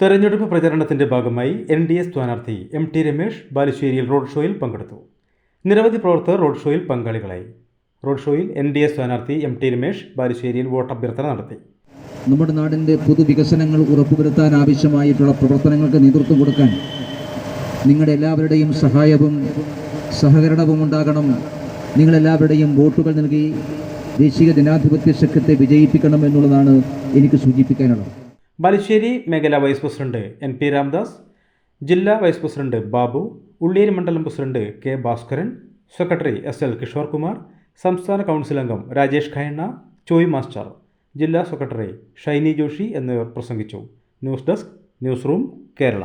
തെരഞ്ഞെടുപ്പ് പ്രചരണത്തിന്റെ ഭാഗമായി എൻ ഡി എ സ്ഥാനാർത്ഥി എം ടി രമേശ് ബാലുശ്ശേരിയിൽ റോഡ് ഷോയിൽ പങ്കെടുത്തു. നിരവധി പ്രവർത്തകർ റോഡ് ഷോയിൽ പങ്കാളികളായി. റോഡ് ഷോയിൽ എൻ ഡി എ സ്ഥാനാർത്ഥി എം ടി രമേശ് ബാലുശ്ശേരിയിൽ വോട്ടഭ്യർത്ഥന നടത്തി. നമ്മുടെ നാടിന്റെ പൊതുവികസനങ്ങൾ ഉറപ്പുവരുത്താൻ ആവശ്യമായിട്ടുള്ള പ്രവർത്തനങ്ങൾക്ക് നേതൃത്വം കൊടുക്കാൻ നിങ്ങളുടെ എല്ലാവരുടെയും സഹായവും സഹകരണവും ഉണ്ടാകണം. നിങ്ങളെല്ലാവരുടെയും വോട്ടുകൾ നൽകി ദേശീയ ജനാധിപത്യ സഖ്യത്തെ വിജയിപ്പിക്കണം എന്നുള്ളതാണ് എനിക്ക് സൂചിപ്പിക്കാനുള്ളത്. ബാലുശ്ശേരി മേഖലാ vice president N P Ramdas ജില്ലാ വൈസ് പ്രസിഡന്റ് ബാബു ഉള്ളിയേരി മണ്ഡലം president K Bhaskaran secretary S L Kishore Kumar സംസ്ഥാന കൗൺസിൽ അംഗം രാജേഷ് ഖൈണ്ണ ചോയ് മാസ്റ്റർ ജില്ലാ സെക്രട്ടറി ഷൈനി ജോഷി എന്നിവർ പ്രസംഗിച്ചു. News desk news room Kerala.